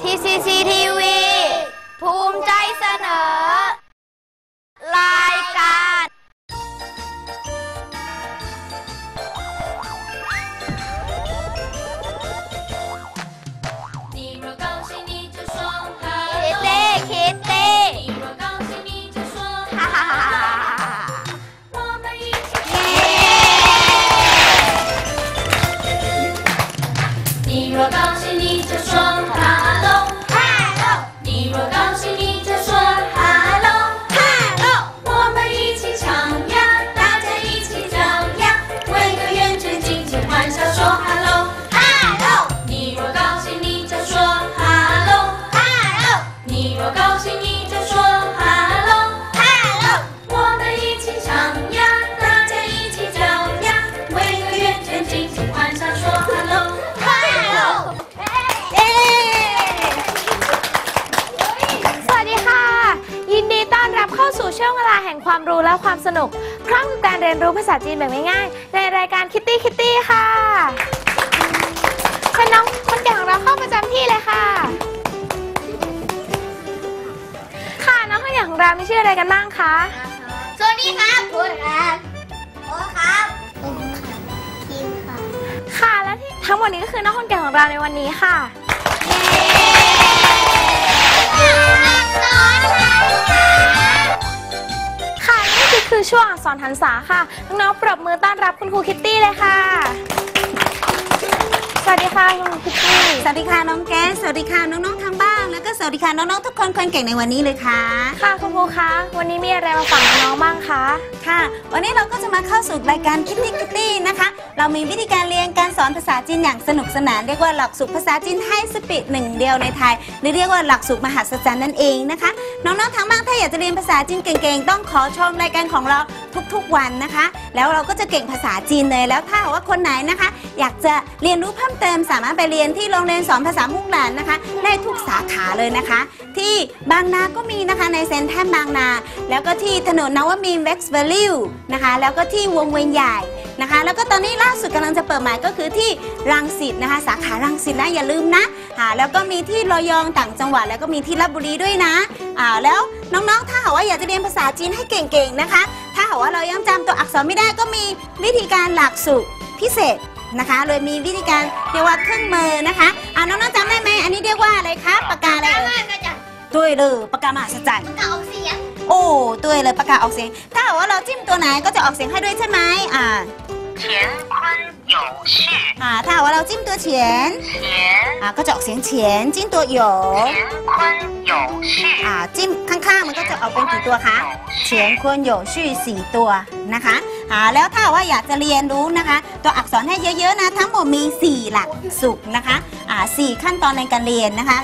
ทีซีซีทีวีภูมิใจ ความรู้และความสนุก พร้อมกับการเรียนรู้ภาษาจีนแบบง่ายๆ ในรายการคิตตี้คิตตี้ค่ะเชิญน้องคนเก่งของเราเข้าประจำที่เลยค่ะ ค่ะน้องคนเก่งของเรามีชื่ออะไรกันบ้างคะสวัสดีครับคุณครับโอ้ครับผมค่ะทีมค่ะ ค่ะและที่ทั้งหมดนี้ก็คือน้องคนเก่งของเราในวันนี้ค่ะค่ะ คือคือช่วงอักษรหันษาค่ะ น้องๆปรบมือต้อนรับคุณครูคิตตี้เลยค่ะ สวัสดีค่ะคุณครูคิตตี้ สวัสดีค่ะน้องแก๊สสวัสดีค่ะน้องๆทางบ้าน แล้วก็สวัสดีค่ะน้องๆทุกคนคนเก่งในวันนี้เลยค่ะ ค่ะคุณครูคะ วันนี้มีอะไรมาฝากน้องๆบ้างคะ ค่ะ วันนี้เราก็จะมาเข้าสู่รายการคิตตี้คิตตี้นะคะ เรามีวิธีการเรียนการสอนภาษาจีนอย่างสนุกสนาน เรียกว่าหลักสูตรภาษาจีนไทยสปีดหนึ่งเดียวในไทย หรือเรียกว่าหลักสูตรมหัศจรรย์นั่นเองนะคะ น้องๆทางบ้านถ้าอยากจะเรียนภาษาจีนเก่งๆ ต้องขอชมรายการของเราทุกๆวันนะคะ แล้วเราก็จะเก่งภาษาจีนเลยแล้วถ้าหากว่าคนไหนนะคะ อยากจะเรียนรู้เพิ่มเติมสามารถไปเรียนที่โรงเรียนสอนภาษามุกหลานนะคะ ได้ทุกสาขาเลยนะคะ ที่บางนาก็มีนะคะในเซ็นทรัลบางนา แล้วก็ที่ถนนนวมินเว็กซ์เวลลิวนะคะแล้วก็ที่วงเวียนใหญ่นะคะ แล้วก็ตอนนี้ล่าสุดกำลังจะเปิดใหม่ก็คือที่รังสิตนะคะ สาขารังสิตนะอย่าลืมนะอ่าแล้วก็มีที่ระยองต่างจังหวัด แล้วก็มีที่ลบบุรีด้วยนะอ่าแล้วน้องๆ ถ้าหากว่าอยากจะเรียนภาษาจีนให้เก่งๆนะคะ ถ้าหากว่าเรายังจำตัวอักษรไม่ได้ก็มีวิธีการหลักสูตรพิเศษนะคะเลยมีวิธีการเรียกว่าเครื่องมือนะคะอ่าน้องๆจำได้ไหมอันนี้เรียกว่าอะไรคะปากกาอะไรเอ่ยก็จะด้วยเลยปากกามหัศจรรย์จะออกเสียง โอ้ด้วยเลยปากกาออกเสียงถ้า หากว่าเราจิ้มตัวไหนก็จะออกเสียงให้ด้วยใช่ไหมอ่า 干坤有序， อ่า ถ้าหากว่าเราจิ้มตัวเฉียน 干 อ่า ก็จะออกเสียงเฉียน จิ้มตัวโหย 干坤有序， อ่า จิ้มข้างๆ มันก็จะออกเป็นกี่ตัวคะ เฉียนควรโหยชื่อสี่ตัวนะคะ อ่า แล้วถ้าว่าอยากจะเรียนรู้นะคะ ตัวอักษรให้เยอะๆนะ ทั้งหมดมี 4 หลักสูตรนะคะ อ่าสี่ขั้นตอนในการเรียนนะคะ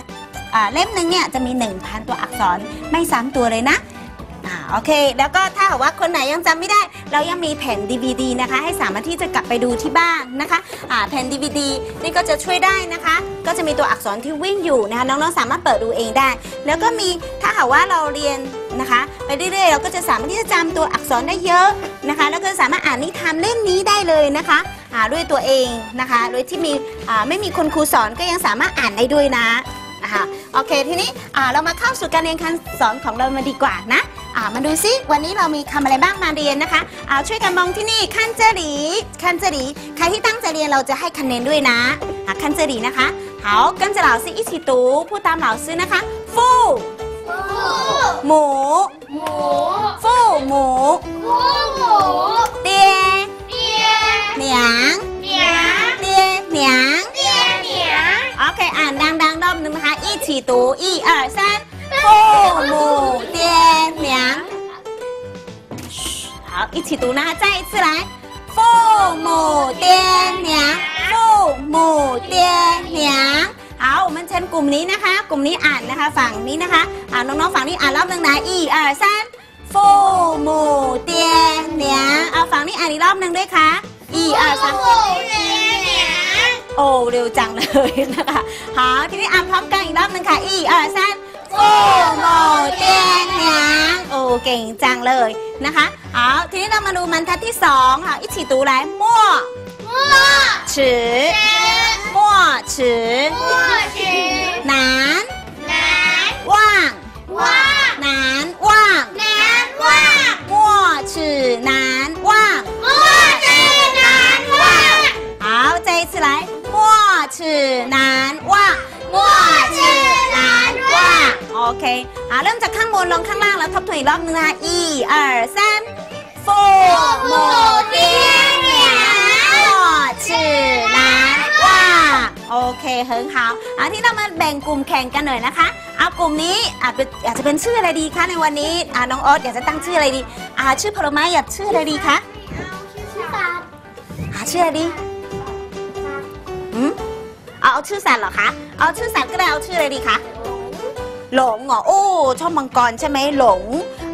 อ่า เล่มหนึ่งเนี่ยจะมี 1,000 ตัวอักษรไม่ซ้ำตัวเลยนะ อ่าโอเค แล้วก็ถ้าหากว่าคนไหนยังจำไม่ได้ เรายังมีแผ่น DVD นะคะ ให้สามารถที่จะกลับไปดูที่บ้านนะคะอ่าแผ่น DVD นี่ก็จะช่วยได้นะคะ ก็จะมีตัวอักษรที่วิ่งอยู่นะคะน้องๆสามารถเปิดดูเองได้ แล้วก็มีถ้าหากว่าเราเรียนนะคะ ไปเรื่อยๆ เราก็จะสามารถที่จะจำตัวอักษรได้เยอะนะคะ แล้วก็สามารถอ่านนิทานเล่มนี้ได้เลยนะคะอ่าด้วยตัวเองนะคะโดยที่มีอ่าไม่มีคุณครูสอนก็ยังสามารถอ่านได้ด้วยนะ นะคะโอเค ทีนี้อ่าเรามาเข้าสู่การเรียนการสอนของเรามาดีกว่านะ อ่า มาดูซิวันนี้เรามีคำอะไรบ้างมาเรียนนะคะ อ่า ช่วยกันมองที่นี่คันเจหลีคันเจหลีใครที่ตั้งใจเรียนเราจะให้คะแนนด้วยนะอ่าคันเจหลีนะคะ好跟着老师一起读พูดตาม老师นะคะฟู่หมู หมู ฟู่หมู คู่หมู เตีย เตีย เหนียง เหนียง เตียเหนียง เตียเหนียง โอเค อ่านดังๆรอบหนึงนะคะ一起读一二三 父母爹娘好一起读นะคะ再一次来父母爹娘父母爹娘好我们เชิญกลุ่มนี้นะคะ กลุ่มนี้อ่านนะคะ ฝั่งนี้นะคะอ่าน้องๆฝั่งนี้อ่านรอบหนึงนะ一二三父母爹娘เอาฝั่งนี้อ่านอีกรอบหนึงด้วยค่ะ一二三 หมูเหนียง โอ้เร็วจังเลยนะคะ好ทีนี้อ่านพร้อมกันอีกรอบหนึงค่ะ กู้มูเตี้ยนหยางโอ้เก่งจังเลยนะคะเอาทีนี้เรามาดูมันทัดที่สองค่ะอิชิตูไรมั่วมั่วชือมั่วชือมั่วชือหนานหนานว่างว่างหนานว่างหนานว่างมั่วชือหนานว่างมั่วชือหนานว่างเอาใจ起来มั่วชือหนานว่างมั่วชือ โอเคอะเริ่มจากข้างบนลงข้างล่างแล้วทบทวนอีกรอบนึงนะคะอีเออสามโฟโมเตี้ยเนี่ยชื่อร้านว่าโอเคเฮิงเฮาอันที่เรามาแบ่งกลุ่มแข่งกันหน่อยนะคะเอากลุ่มนี้อาจจะอยากจะเป็นชื่ออะไรดีคะในวันนี้อ่าน้องออสอยากจะตั้งชื่ออะไรดีอ่าชื่อผลไม้อยากชื่ออะไรดีคะอาชื่ออะไรดีอืเอาชื่อสัตว์เหรอคะเอาชื่อสัตว์ก็ได้เอาชื่ออะไรดีคะ หลงเหรอโอ้ชอบมังกรใช่ไหมหลง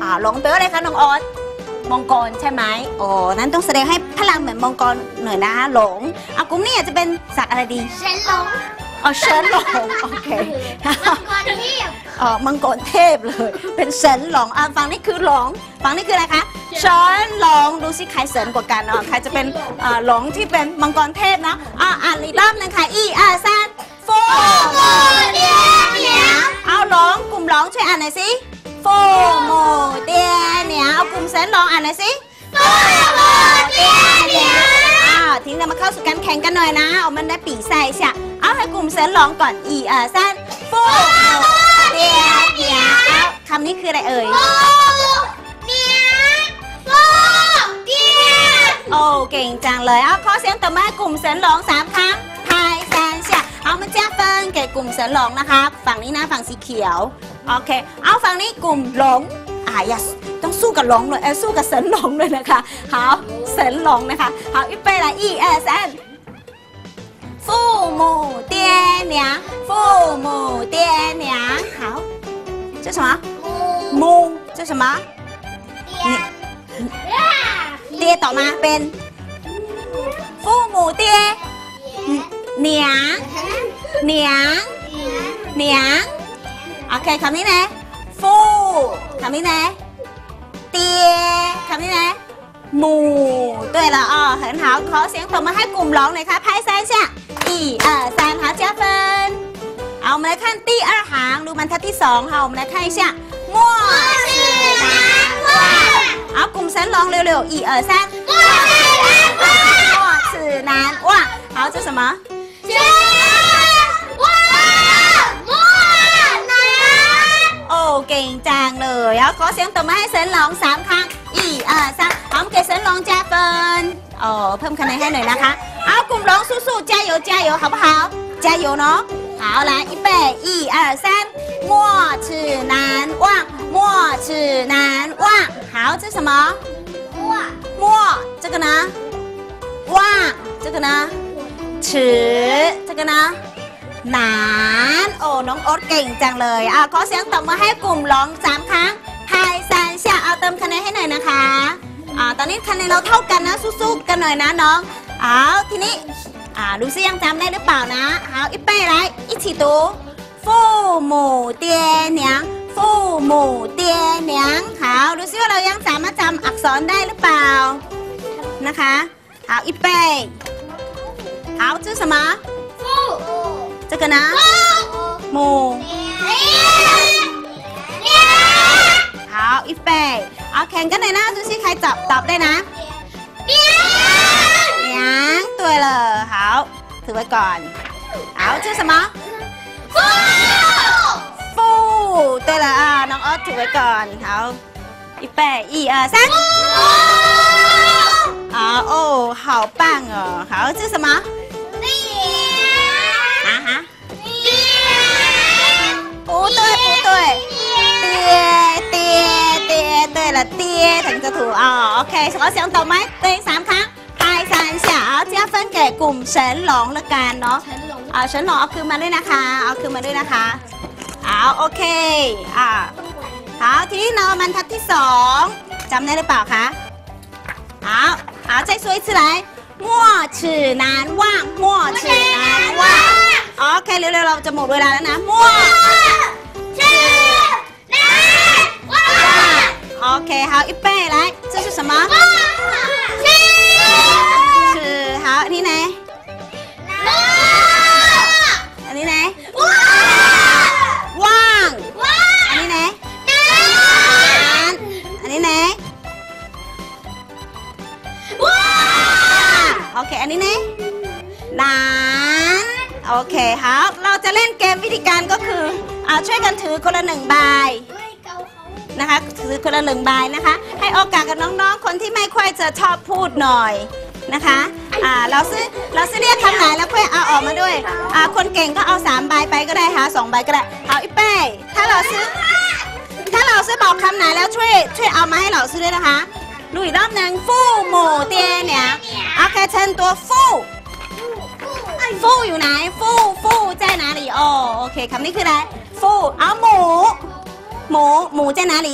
อ่าหลงแปลว่าอะไรคะน้องออสมังกรใช่ไหมโอ้นั้นต้องแสดงให้พลังเหมือนมังกรหน่อยนะคะหลงเอากลุ่มนี้อาจจะเป็นสัตว์อะไรดีเซนหลงอ๋อเฉินหลงโอเคก่อนที่อ๋อมังกรเทพเลย เป็นเฉินหลงอะฝั่งนี้คือหลงฝั่งนี้คืออะไรคะเฉินหลงดูสิใครเฉินกว่ากันเนาะใครจะเป็นอ่าหลงที่เป็นมังกรเทพนะอะอ่านอีกรอบหนึงค่ะอีอาซาน โฟโมเดียเนียเอาหลงกลุ่มหลงช่วยอ่านหน่อยสิโฟโมเดียเนียเอากลุ่มเฉินหลงอ่านหน่อยสิโฟโมเดียเนียอ้าวทีนี้เรามาเข้าสู่การแข่งกันหน่อยนะเอามันได้ปีใส่ใช่เอาให้กลุ่มเฉินหลงก่อนอีอาซานโฟโมเดียวเดียวเอาคำนี้คืออะไรเอ่ยเนียโฟเดียโอ้เก่งจังเลย เอาขอเสียงต่อมากลุ่มเสรินหลงสามครั้งพายแซน เชียเอามาแจ้งเฟิงแก่กลุ่มเสรินหลงนะคะ ฝั่งนี้นะฝั่งสีเขียว โอเค เอาฝั่งนี้กลุ่มหลง อ่าอย่าต้องสู้กับหลงหน่อยเออสู้กับเสรินหลงเลยนะคะ好เสรินหลงนะคะ好预备了一二三父母爹娘父母爹娘好这什么木这什么 เตี้ยต่อมาเป็นฟู่หมู เตี้ยเหนียงเหนียงเหนียงโอเคคำนี้นะฟู่คำนี้นะเตี้ยคำนี้นะหมู对了哦很好ขอเสียงตบมาให้กลุ่มร้องหน่อยค่ะ拍三下一二三好加分เอา我们来看第二行ดูบรรทัดที่สองค่ะ我们来看一下默是难忘เอากลุ่มเซนร้องเร็วๆ一二三默是难忘好这什么 โอ้เก่งจังเลยเอาขอเสียงตบมือให้เซนร้องสามครั้งอีอ่าสามพร้อมเกเซนร้องจ้าเฟินโอ้เพิ่มคะแนนให้หน่อยนะคะ เอากลุ่มร้องสู้ๆ加油加油好不好加油เนาะ好来预备一二三默齿难忘默齿难忘好这什么默这个呢忘这个呢 ฉือจังกันนะนานโอ้น้องโอ๊ตเก่งจังเลยเอาะขอเสียงตบมือให้กลุ่มร้องสามครั้งไฮซานเชียเอาเติมคะแนนให้หน่อยนะคะอ่าตอนนี้คะแนนเราเท่ากันนะสู้ๆกันหน่อยนะน้องเอาทีนี้อ่ารู้ซิยังจำได้หรือเปล่านะเอาอีเป้ไรอีฉีตูฟูหมูเตียเนียงฟูหมูเตียเนียงเขาดูซิว่าเรายังสามารถจำอักษรได้หรือเปล่านะคะเอาอีเป้ 好这是什么这个呢母好一杯เอาแข่งกันหน่อยนะดูสิใครตอบตอบได้นะเนียงตัวเลย好ถือไว้ก่อน好这是什么ฟู对了啊น้องออสถือไว้ก่อน好一杯一二三 好哦好棒哦好这是什么啊哈不对不对เตี้ยเตี้ยเตี้ย对了เตี้ยถึงจะถูกอ๋อโอเคขอเสียงตบไหมตัวเองสามครั้งพายสานเสียเอาเจ้าเฟินแก่กลุ่มเฉินหลงละกันเนาะอ่าเฉินหลงเอาคืนมาด้วยนะคะ เอาคืนมาด้วยนะคะเอาโอเคอ่า好ทีนี้เราบรรทัดที่สองจำได้หรือเปล่าคะ 好好再说一次来默齿难忘默齿难忘โอเคเร็วๆเราจะหมดเวลาแล้วนะ默OK，好，预备，来，这是什么？是好，你呢？ ？OK，อันนี้นะนานโอเคครับเราจะเล่นเกมวิธีการก็คือเอาช่วยกันถือคนละหนึ่งใบนะคะถือคนละหนึ่งใบนะคะ ให้โอกาสกับน้องๆ คนที่ไม่ค่อยจะชอบพูดหน่อยนะคะอ่าเราซื้อเราซื้อเรียกคำไหนแล้วค่อยเอาออกมาด้วยอ่าคนเก่งก็เอาสามใบไปก็ได้ค่ะสองใบก็ได้เอาอีเป้ถ้าเราซื้อถ้าเราซื้อบอกคำไหนแล้วช่วยช่วยเอามาให้เราซื้อด้วยนะคะดูอีกรอบหนึ่งฟู่หมูเตี้ยเนี่ย โอเคเชิญตัวฟู่ฟู่อยู่ไหนฟู่ฟู่在哪里哦โอเคคำนี้คืออะไรฟู่เอาหมู หมู หมู在哪里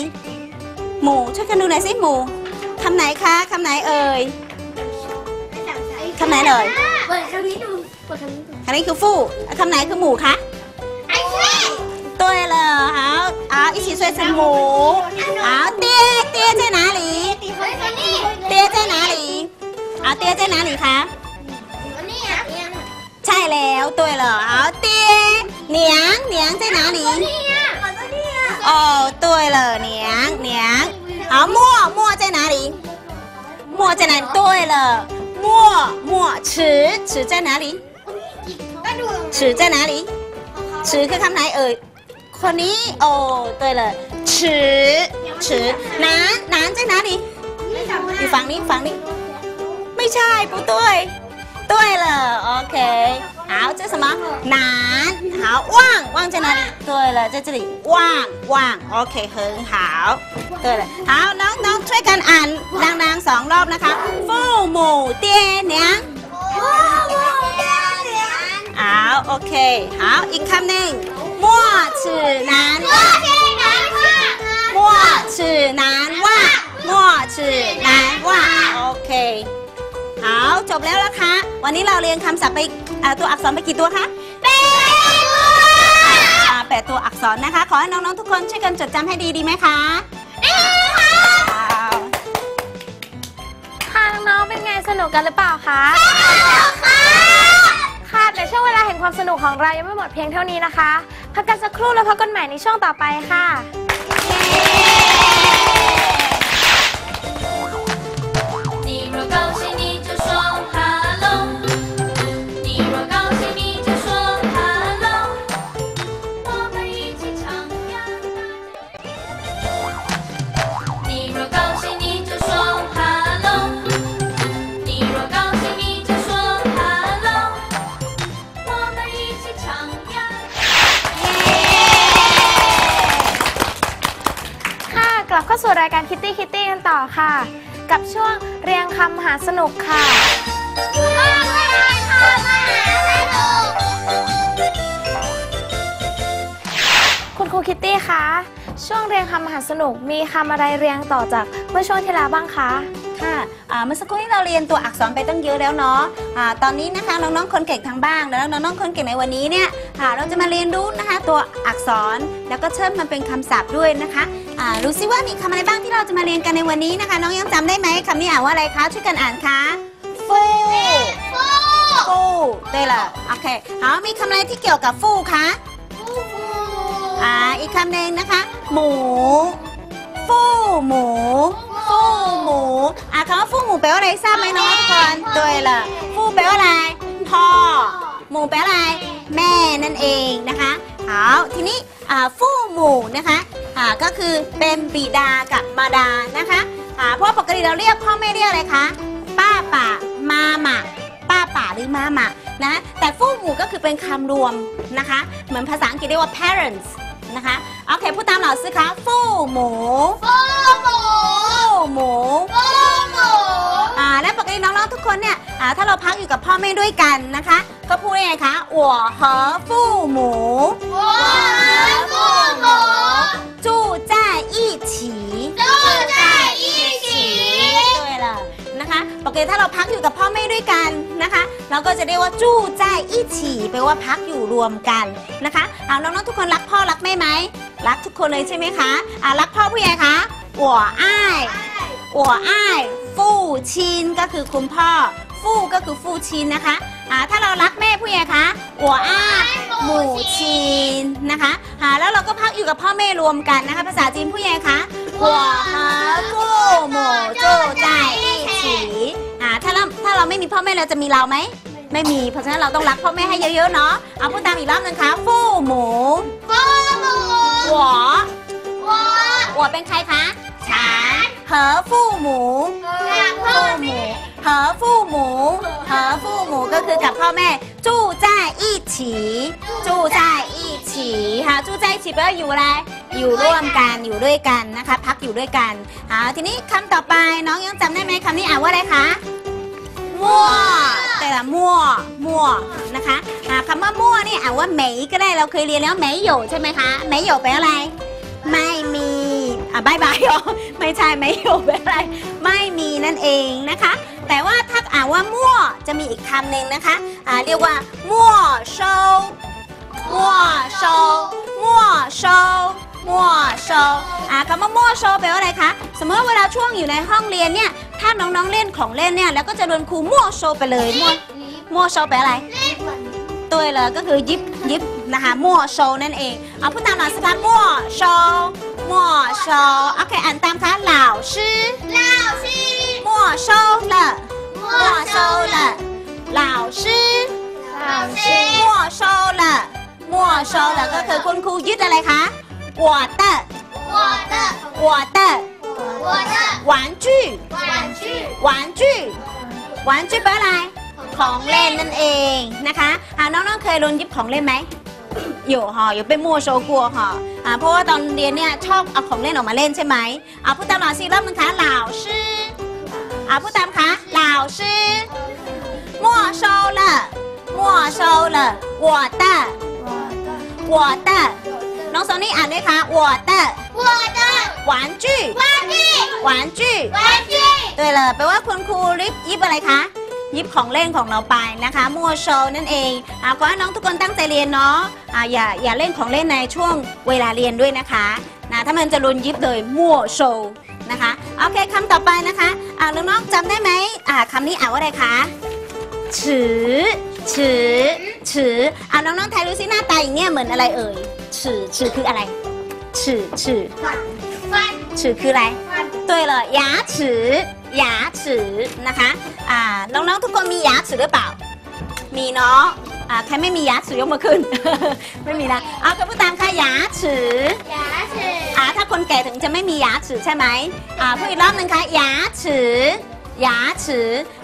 หมูช่วยกันดูหน่อยสิหมูคำไหนคะคำไหนเอ่ยคำไหนเลย เปิดคำนี้ดูเปิดคำนี้ดู คำนี้คือฟู่คำไหนคือหมูคะ ไอ้เช่ 对了好好一起说成หมู好爹爹在哪里 ตีเฮ้ยคนนี้ 爹在哪里 เอาเตี้ยใช่นะหนิคะ อันียงใช่แล้วตัวเหรอเอาเตี้ยเนียงเนียงใช่นะหนิเนียตัเนี้ยโอ้ตัวเหรอเนียงเนียงเอามั่วมั่วใช่นะหนิมั่วใช่นะตัวเหรอมั่วมั่วชื่อชื่อใช่นะหนิชื่อใช่นะหนิชื่อคือคำไหนเอ่ยคนนี้โอ้ตัวเลยชื่อชื่อน้าน้าใช่นะหนิอยู่ฝั่งนี้ฝั่งนี้ ไม่ใช่不对对了 OK 好这什么男好旺旺在哪里对了在这里旺旺 OK 很好对了好น้องน้องช่วยกันอ่านดังๆสองรอบนะคะฟู่หมู่เตี้ยเนียง โอ้โหเหรียญ เอาโอเค好อีกคำหนึ่งมั่วชื่อนานว่า ใช่ไหมค่ะ มั่วชื่อนานว่ามั่วชื่อนานว่าโอ เคเอาจบแล้วละคะ วันนี้เราเรียนคำศัพท์ไปอ่าตัวอักษรไปกี่ตัวคะเป็นอ่าแปดตัวอักษรนะคะ ขอให้น้องๆทุกคนช่วยกันจดจำให้ดีดีไหมคะว้าวค่ะน้องๆเป็นไงสนุกกันหรือเปล่าคะค่ะแต่ช่วงเวลาแห่งความสนุกของเรายังไม่หมดเพียงเท่านี้นะคะพักกันสักครู่แล้วพบกันใหม่ในช่วงต่อไปค่ะ สู่รายการคิตตี้คิตตี้กันต่อค่ะ กับช่วงเรียงคำมหาสนุกค่ะคุณครูคิตตี้คะช่วงเรียงคำมหาสนุกมีคำอะไรเรียงต่อจากเมื่อช่วงที่แล้วบ้างคะค่ะเมื่อสักครู่ที่เราเรียนตัวอักษรไปตั้งเยอะแล้วเนาะอ่าตอนนี้นะคะน้องๆคนเก่งทางบ้านแล้วน้องๆคนเก่งในวันนี้เนี่ยอ่าเราจะมาเรียนรู้นะคะตัวอักษรแล้วก็เชื่อมมันเป็นคำศัพท์ด้วยนะคะ อ่ารู้ซิว่ามีคำอะไรบ้างที่เราจะมาเรียนกันในวันนี้นะคะ น้องยังจำได้ไหมคำนี้อ่านว่าอะไรคะช่วยกันอ่านคะฟูฟูได้ละโอเคเอามีคำอะไรที่เกี่ยวกับฟูคะอ่าอีกคำหนึ่งนะคะ หมูฟู่หมูฟู่หมูอะคำว่าฟู่หมูแปลว่าอะไรทราบไหมน้องทุกคนตัวละฟู่แปลว่าอะไรพ่อหมูแปลว่าอะไร แม่นั่นเองนะคะเอาทีนี้อ่าฟู่หมูนะคะอ่าก็คือเป็นบิดากับมารดานะคะอ่าเพราะปกติเราเรียกพ่อแม่เรียกอะไรคะ ป้าป่ามาหมาป้าป่าหรือมาหมานะแต่ฟู่หมูก็คือเป็นคำรวมนะคะ เหมือนภาษาอังกฤษเรียกว่า parents นะคะโอเคพูดตามเราสิคะฟู่หมู ฟู่หมู อ่าและปกติน้องๆทุกคนเนี่ยอ่าถ้าเราพักอยู่กับพ่อแม่ด้วยกันนะคะ ก็พูดยังไงคะ我和父母住 ปกติถ้าเราพักอยู่กับพ่อแม่ด้วยกันนะคะ เราก็จะเรียกว่าจู้ใจอี้ฉี่แปลว่าพักอยู่รวมกันนะคะเอาน้องๆทุกคนรักพ่อรักแม่ไหมรักทุกคนเลยใช่ไหมคะอ่ารักพ่อผู้ใหญ่คะหัวอ้ายหัวอ้ายฟู่ชินก็คือคุณพ่อ ฟู่ก็คือฟู่ชินนะคะอ่าถ้าเรารักแม่ผู้ใหญ่คะหัวอ้ายหมู่ชินนะคะอ่าแล้วเราก็พักอยู่กับพ่อแม่รวมกันนะคะ ภาษาจีนผู้ใหญ่คะ 我和父母住在一起อ่าถ้าเราถ้าเราไม่มีพ่อแม่เราจะมีเราไหม ไม่มี เพราะฉะนั้นเราต้องรักพ่อแม่ให้เยอะๆเนาะ เอาพูดตามอีกรอบนึงค่ะฟู่หมู父母หัว我หัวเป็นใครคะฉัน和父母和父母和าฟู่หมูหก็คือกับพ่อแม่住在一起住在一起哈住在一起不要อยู่อะไร อยู่ร่วมกันอยู่ด้วยกันนะคะ พักอยู่ด้วยกันอ่าทีนี้คำต่อไปน้องยังจำได้ไหมคำนี้อ่านว่าอะไรคะมั่วแต่ละมั่วมั่วนะคะคำว่ามั่วนี่อ่านว่าเหมยก็ได้เราเคยเรียนแล้วเหมยโยใช่ไหมคะเหมยโยแปลว่าอะไร ไม่มี อะบายบายเหรอไม่ใช่ไม่โยแปลว่อะไร ไม่มีนั่นเองนะคะ แต่ว่าถ้าอ่านว่ามั่วจะมีอีกคำหนึ่งนะคะอ่าเรียกว่ามั่วโชว์มั่วโชว์มั่วโชว์มั่วโชว์อ่าคำว่ามั่วโชว์แปลว่าอะไรคะ สมมติว่าเวลาช่วงอยู่ในห้องเรียนเนี่ย ถ้าน้องๆเล่นของเล่นเนี่ย แล้วก็จะโดนครูมั่วโชว์ไปเลย มั่วมั่วโชว์แปลอะไรตัวเลยก็คือยิบยิบนะคะ มั่วโชว์นั่นเอง เอาพูดตามหลักสิคะมั่วโช ว์มั่วโชว์โอเคอ่านตามคะเหล่าชื่อ 老师没收了，没收了，老师老师没收了，没收了ก็คือคุณครูยึดอะไรคะ我的我的我的我的玩具玩具玩具玩具แปลว่าอะไร ของเล่นนั่นเองนะคะอ่าน้องๆเคยโดนยึดของเล่นไหม อยู่หออยู่เป็นมัวโชว์กลัวหออ่าเพราะว่าตอนเรียนเนี่ยชอบเอาของเล่นออกมาเล่นใช่ไหมเอาพูดตามหน่อยสิเริ่มนึงคะเหล่าชื่ออ่าพูดตามคะเหล่าชื่อ没收了没收了我的我的น้องโซนี่อ่านด้วยคะ我的我的玩具玩具玩具玩具对了แปลว่าคุณครูริบยิบอะไรคะ ยิบของเล่นของเราไปนะคะมัวโชว์นั่นเองอ่าขอให้น้องทุกคนตั้งใจเรียนเนาะอ่าอย่าอย่าเล่นของเล่นในช่วงเวลาเรียนด้วยนะคะนะถ้ามันจะรุนยิบเลยมั่วโชว์นะคะโอเคคำต่อไปนะคะอ่าน้องๆจำได้ไหมอ่าคำนี้อ่านว่าอะไรคะฉือฉือฉืออ่าน้องๆไทยดูสิหน้าตาอย่างเงี้ยเหมือนอะไรเอ่ยฉือฉือคืออะไรฉือฉือ 翻 ฉือคืออะไร 翻对了牙齿牙齿นะคะอ่าน้องๆทุกคนมี牙齿หรือเปล่า มีเนาะอ่าใครไม่มี牙齿ยกมือขึ้น ไม่มีนะเอากระพูดตามค่ะ牙齿牙齿อ่าถ้าคนแก่ถึงจะไม่มี牙齿ใช่ไหมอ่าพูดอีกรอบหนึ่งค่ะ牙齿牙齿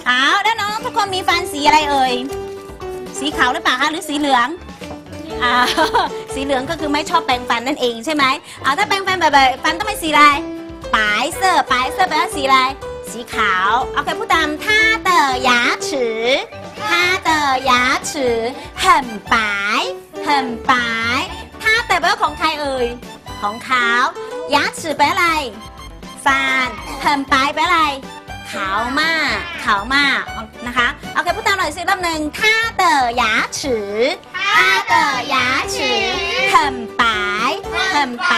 เอาแล้วน้องๆทุกคนมีฟันสีอะไรเอ่ยสีขาวหรือเปล่าคะหรือสีเหลืองอ่า สีเหลืองก็คือไม่ชอบแปรงฟันนั่นเองใช่ไหมเอาถ้าแปรงฟันแบบฟันต้องเป็นสีอะไรปลายเซอร์ปลายเซอร์แปลว่าสีอะไรสีขาวโอเคผู้ตามท่าเตอร์ยาฉือท่าเตอร์ยาฉือเห็นปลายเห็นปลายท่าเตอร์แปลว่าของใครเอ่ยของขาว ยาฉือแปลอะไรฟันเห็นปลายแปลอะไรขาวมากขาวมากนะคะโอเคผู้ตามหน่อยสิรอบหนึ่งท่าเต๋อยาฉือ 他的牙齿很白很白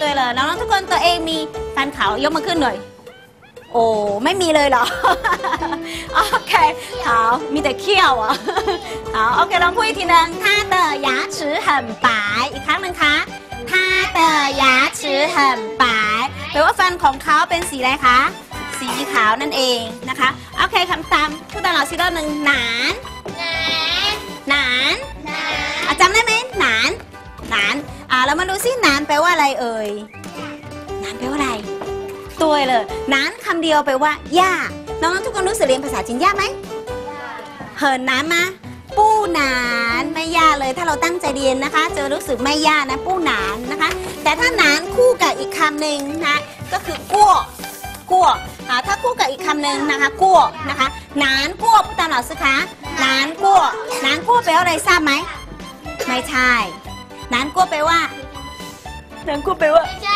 对了น้องๆทุกคนตัวเองมีฟันขาวยกมาขึ้นหน่อย โอ้ไม่มีเลยเหรอ โอเค好มีแต่เขี้ยวอ่ะ 好โอเคลองพูดอีกทีหนึง他的牙齿很白อีกครั้งหนึ่งคะ他的牙齿很白แปลว่าฟันของเขาเป็นสีอะไรคะ สีขาวนั่นเองนะคะ โอเคคำตามพูดตามเราสิรอบหนึ่งหนาน 南 หนาน 南 อะจำได้ไหมหนานหนานอ่าเรามาดูซิหนานแปลว่าอะไรเอ่ยหนานแปลว่าอะไรตัวเลยหนานคำเดียวแปลว่าหญ้าน้องๆทุกคนรู้สึกเรียนภาษาจีนยากไหมเหินหนานมาปู้หนานไม่ยากเลยถ้าเราตั้งใจเรียนนะคะ จะรู้สึกไม่ยากนะปู้หนานนะคะ แต่ถ้าหนานคู่กับอีกคำหนึ่งนะก็คือกั้วกั้วอ่าถ้าคู่กับอีกคำหนึ่งนะคะกั้วนะคะหนานกั้วพูดตามหลักสิคะหนานกั้วหนานกั้วแปลว่าอะไรทราบไหม ไม่ใช่นานกั้วแปลว่านานกั้วแปลว่า 在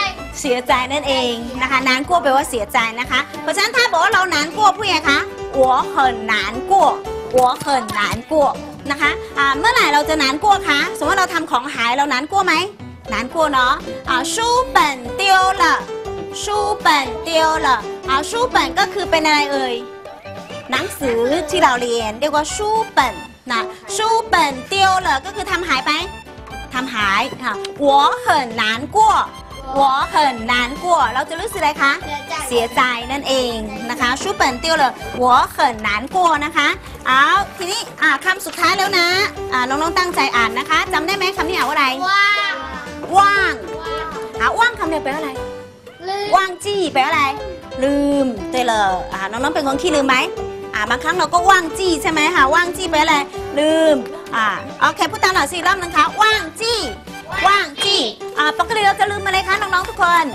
เสียใจนั่นเองนะคะนานกั้วแปลว่าเสียใจนะคะ เพราะฉะนั้นถ้าบอกว่าเรานานกั้วพูดยังไงคะ我很难过我很难过นะคะอ่าเมื่อไหร่เราจะนานกั้วคะสมมติว่าเราทำของหายเรานานกั้วไหมนานกั้วเนาะอ่า书本丢了书本丢了อ่า书本ก็คือเป็นอะไรเอ่ย หนังสือที่เราเรียนเรียกว่าชูเปิ่ นนะชูเปิ่นเตียวเหรอก็คือทำหายไปทำหายค่ะ我很难过我很难过เราจะรู้สึกอะไรคะ เสียใจนั่นเองนะคะชูเปิ่นเตียวเหรอ我很难过นะคะเอาทีนี้อ่าคำสุดท้ายแล้วนะอ่าน้องๆตั้งใจอ่านนะคะจำได้ไหมคำนี้อ่านว่าอะไร 哇 ว่างอ่าว่างคำเดียวแปลว่าอะไร 没 ว่างจี้แปลว่าอะไร ลืม对了อ่าน้องๆเป็นคนขี้ลืมไหม อ่าบางครั้งเราก็ว่างจี้ใช่ไหมคะว่างจี้แปลว่าอะไรลืมอ่าโอเคพูดตามหน่อยสิรอบนึงคะว่างจี้ว่างจี้อ่าปกติเราจะลืมอะไรคะน้องๆทุกคน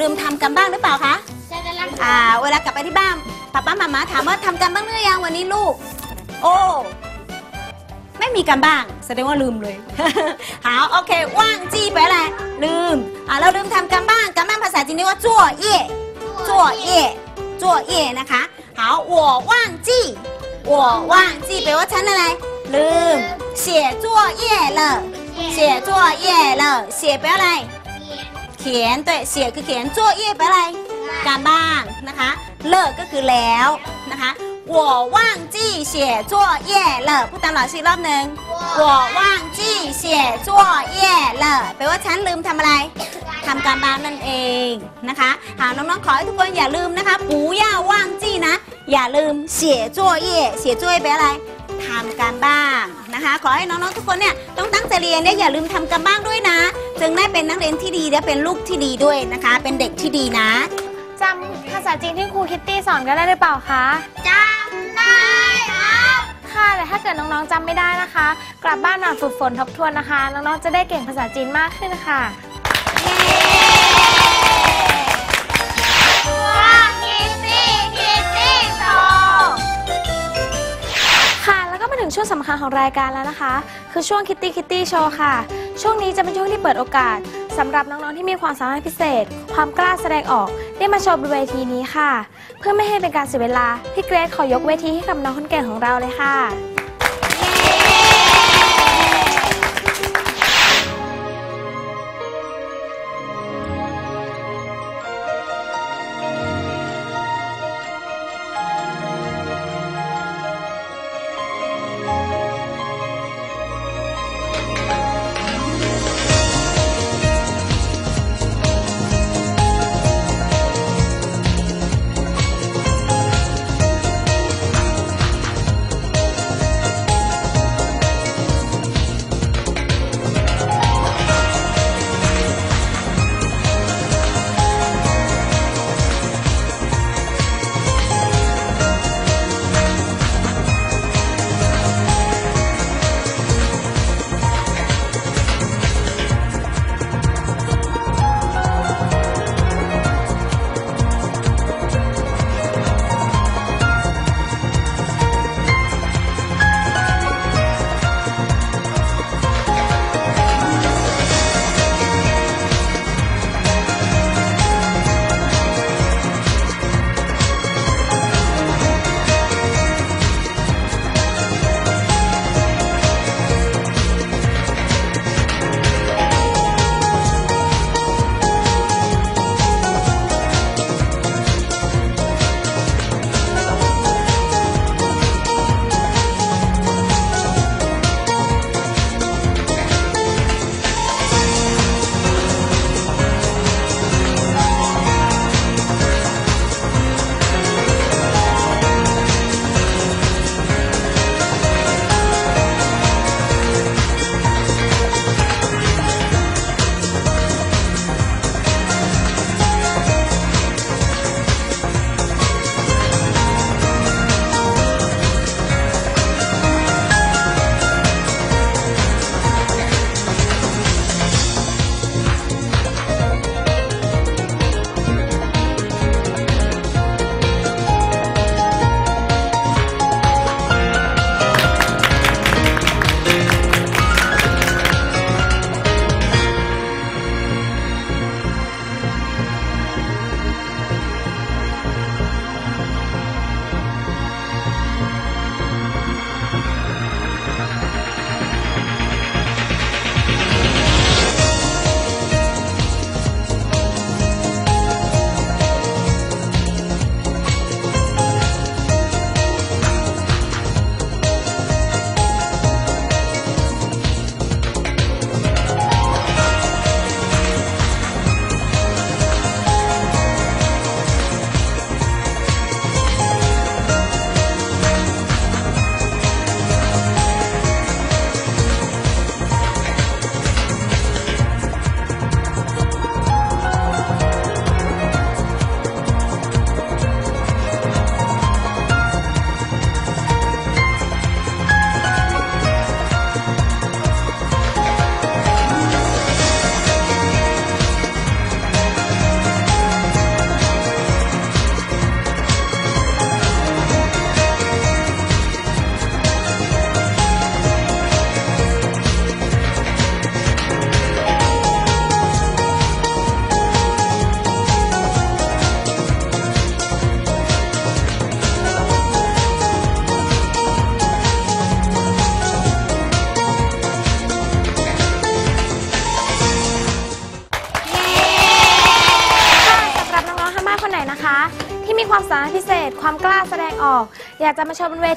ลืมทำกันบ้างหรือเปล่าคะใช่กันแล้วอ่าเวลากลับไปที่บ้านป้าป้ามามาถามว่าทำกันบ้างหรือยังวันนี้ลูก โอ้ไม่มีกันบ้างแสดงว่าลืมเลยหาโอเค ว่างจี้ไปอะไรลืมอ่าเราลืมทำกันบ้างกันบ้างภาษาจีนเรียกว่าจั่วเย่จั่วเย่จั่วเย่นะคะ 好我忘记我忘记แปลว่าฉันอะไร ลืม写作业了写作业了写แปลว่าอะไร เขียน对写คือเขียน作业แปลอะไร การบ้างนะคะ เลิกก็คือแล้วนะคะ 我忘记写作业了พูดตามหลังสิรอบหนึ่ง我忘记写作业了แปลว่าฉันลืมทำอะไรทำการบ้านนั่นเองนะคะหาน้องๆขอให้ทุกคนอย่าลืมนะคะ不要忘记นะ อย่าลืม写作业写作业แปลอะไรทำการบ้างนะคะ ขอให้น้องๆทุกคนเนี่ยต้องตั้งใจเรียนเนี่ยอย่าลืมทำการบ้านด้วยนะ จึงได้เป็นนักเรียนที่ดีและเป็นลูกที่ดีด้วยนะคะ เป็นเด็กที่ดีนะ จำภาษาจีนที่ครูคิตตี้สอนกันได้หรือเปล่าคะจำได้ครับค่ะแต่ถ้าเกิดน้องๆจำไม่ได้นะคะ กลับบ้านมาฝึกฝนทบทวนนะคะ น้องๆจะได้เก่งภาษาจีนมากขึ้นค่ะคิตตี้คิตตี้โตค่ะแล้วก็มาถึงช่วงสำคัญของรายการแล้วนะคะ คือช่วง Kitty Kitty Show ค่ะ ช่วงนี้จะเป็นช่วงที่เปิดโอกาสสำหรับน้องๆที่มีความสามารถพิเศษ ความกล้าแสดงออก ได้มาโชว์บนเวทีนี้ค่ะ เพื่อไม่ให้เป็นการเสียเวลาพี่เกรซขอยกเวทีให้กับน้องคนเก่งของเราเลยค่ะ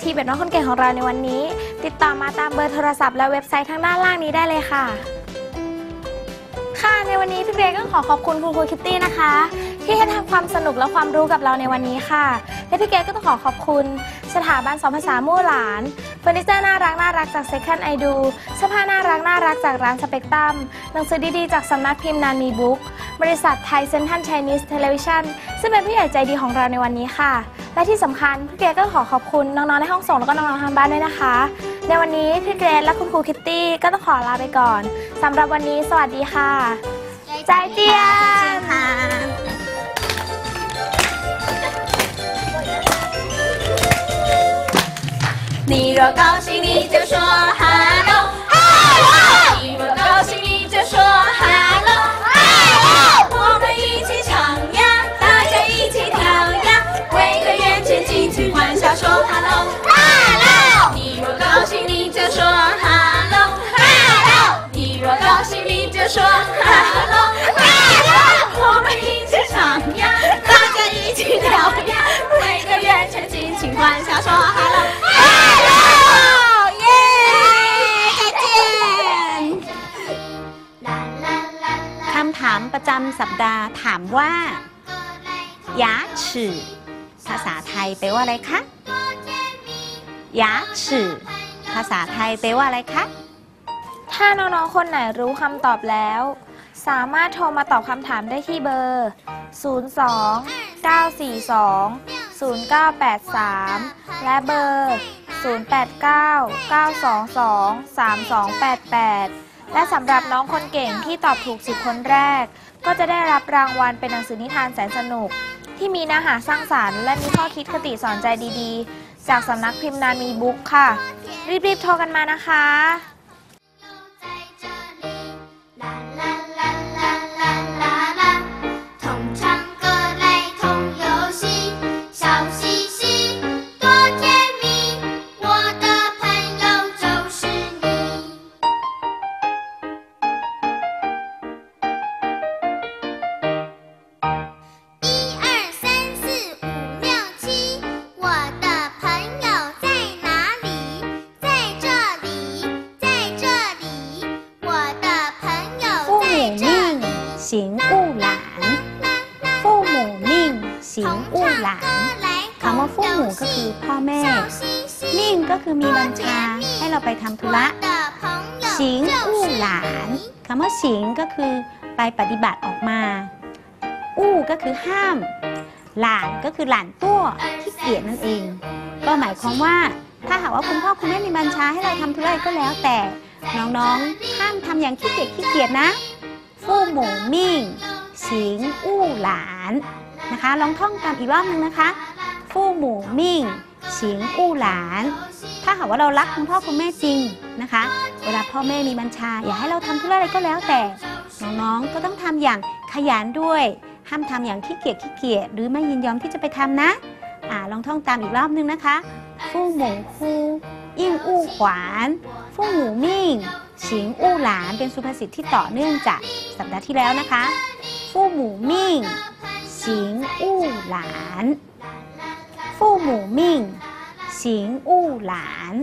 ชว์บนเวทีแบบน้องคนเก่งของเราในวันนี้ ติดต่อมาตามเบอร์โทรศัพท์และเว็บไซต์ทางด้านล่างนี้ได้เลยค่ะ ค่ะในวันนี้พี่เกรก็ขอขอบคุณคุณครูคิตตี้นะคะ ที่ให้ทำความสนุกและความรู้กับเราในวันนี้ค่ะ และพี่เกก็ต้องขอขอบคุณ สถาบันสอนภาษามู่หลานเฟอร์นิเจอร์น่ารักน่ารักจาก Second I Do เสื้อผ้าน่ารักน่ารักจากร้านสเปกตัมหนังสือดีๆจากสำนักพิมพ์นานีบุ๊กบริษัทไทยเซนทันไชนีสเทเลวิชันซึ่งเป็นผู้ใหญ่ใจดีของเราในวันนี้ค่ะ และที่สำคัญพี่เกรซก็ขอขอบคุณน้องๆในห้องส่งแล้วก็น้องๆทางบ้านด้วยนะคะ ในวันนี้พี่เกรซและคุณครูคิตตี้ก็ต้องขอลาไปก่อนสำหรับวันนี้สวัสดีค่ะ ใจเจียน ค่ะ 你若高兴，你就说 hello ำสัปดาห์ถามว่าหยาภาษาไทยแปลว่าอะไรคะหยาภาษาไทยแปลว่าอะไรคะถ้าน้องๆ คนไหนรู้คำตอบแล้ว สามารถโทรมาตอบคำถามได้ที่เบอร์ 02-942-0983 และเบอร์ 089-922-3288 และสำหรับน้องคนเก่งที่ตอบถูก 10 คนแรก ก็จะได้รับรางวัลเป็นหนังสือนิทานแสนสนุก ที่มีเนื้อหาสร้างสรรค์และมีข้อคิดคติสอนใจดีๆ จากสำนักพิมพ์นามีบุ๊กค่ะ รีบๆโทรกันมานะคะ คือไปปฏิบัติออกมา อู้ก็คือห้าม หลานก็คือหลานตัวขี้เกียจนั่นเอง ก็หมายความว่าถ้าหากว่าคุณพ่อคุณแม่มีบัญชาให้เราทำธุระก็แล้วแต่น้องๆห้ามทำอย่างขี้เกียจขี้เกียจนะฟู่หมูมิ่งสิงอู้หลานนะคะลองท่องตามอีกรอบนึงนะคะฟู่หมูมิ่งสิงอู้หลาน ถ้าหากว่าเรารักคุณพ่อคุณแม่จริงนะคะ เวลาพ่อแม่มีบัญชา อย่าให้เราทำธุระอะไรก็แล้วแต่ น้องๆ ก็ต้องทำอย่างขยันด้วย ห้ามทำอย่างขี้เกียจขี้เกียจหรือไม่ยินยอมที่จะไปทำนะอ่าลองท่องตามอีกรอบนึงนะคะฟู่หมูคูอิ่งอู้ขวานฟู่หมูมิ่งฉิงอู้หลานเป็นสุภาษิตที่ต่อเนื่องจากสัปดาห์ที่แล้วนะคะฟู่หมูมิ่งฉิงอู้หลานฟู่หมูมิ่งฉิงอู้หลาน